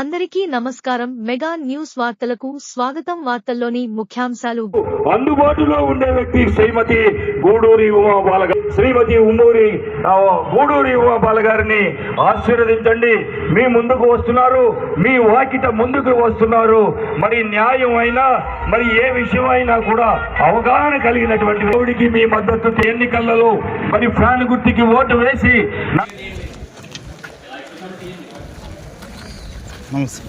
అందరికీ నమస్కారం. Mega news వార్తలకు స్వాగతం వార్తల్లోని ముఖ్యాంశాలు. అందుబాటులో ఉండే వ్యక్తి శ్రీమతి గూడూరి ఉమా బాల శ్రీమతి ఉమ్మూరి గూడూరి ఉమా బాలగారిని ఆశీర్వదించండి. మీ ముందుకు వస్తున్నారు. మీ వాకిట ముందుకు వస్తున్నారు. మరి న్యాయం అయినా మరి ఏ విషయం అయినా కూడా అవగాహన కలిగినటువంటి దేవుడికి మీ మద్దతు ఎన్నికలలో మరి ఫ్యాన్ గుర్తుకి ఓటు వేసి నా- నమస్తే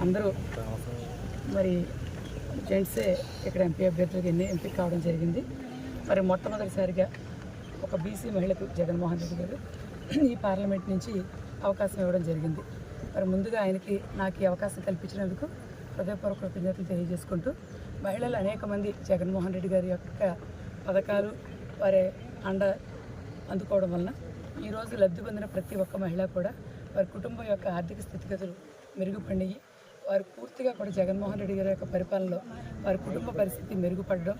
అందరూ మరి జెంట్సే ఇక్కడ ఎంపీ అభ్యర్థులకు ఎన్ని ఎంపిక కావడం జరిగింది. మరి మొట్టమొదటిసారిగా ఒక బీసీ మహిళకు జగన్మోహన్ రెడ్డి గారు ఈ పార్లమెంట్ నుంచి అవకాశం ఇవ్వడం జరిగింది. మరి ముందుగా ఆయనకి నాకు ఈ అవకాశం కల్పించినందుకు హృదయపూర్వక కృతజ్ఞతలు తెలియజేసుకుంటూ మహిళలు అనేక మంది జగన్మోహన్ రెడ్డి గారి యొక్క పథకాలు వారి అండ అందుకోవడం వలన ఈరోజు లబ్ధి పొందిన ప్రతి ఒక్క మహిళ కూడా వారి కుటుంబం యొక్క ఆర్థిక స్థితిగతులు మెరుగుపడినాయి. వారు పూర్తిగా కూడా జగన్మోహన్ రెడ్డి గారి యొక్క పరిపాలనలో వారి కుటుంబ పరిస్థితి మెరుగుపడడం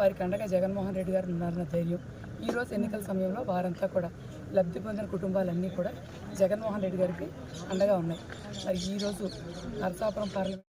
వారికి అండగా జగన్మోహన్ రెడ్డి గారు ఉన్నారన్న ధైర్యం. ఈ రోజు ఎన్నికల సమయంలో వారంతా కూడా లబ్ధి పొందిన కుటుంబాలన్నీ కూడా జగన్మోహన్ రెడ్డి గారికి అండగా ఉన్నాయి. మరి ఈరోజు నరసాపురం పార్లమెంట్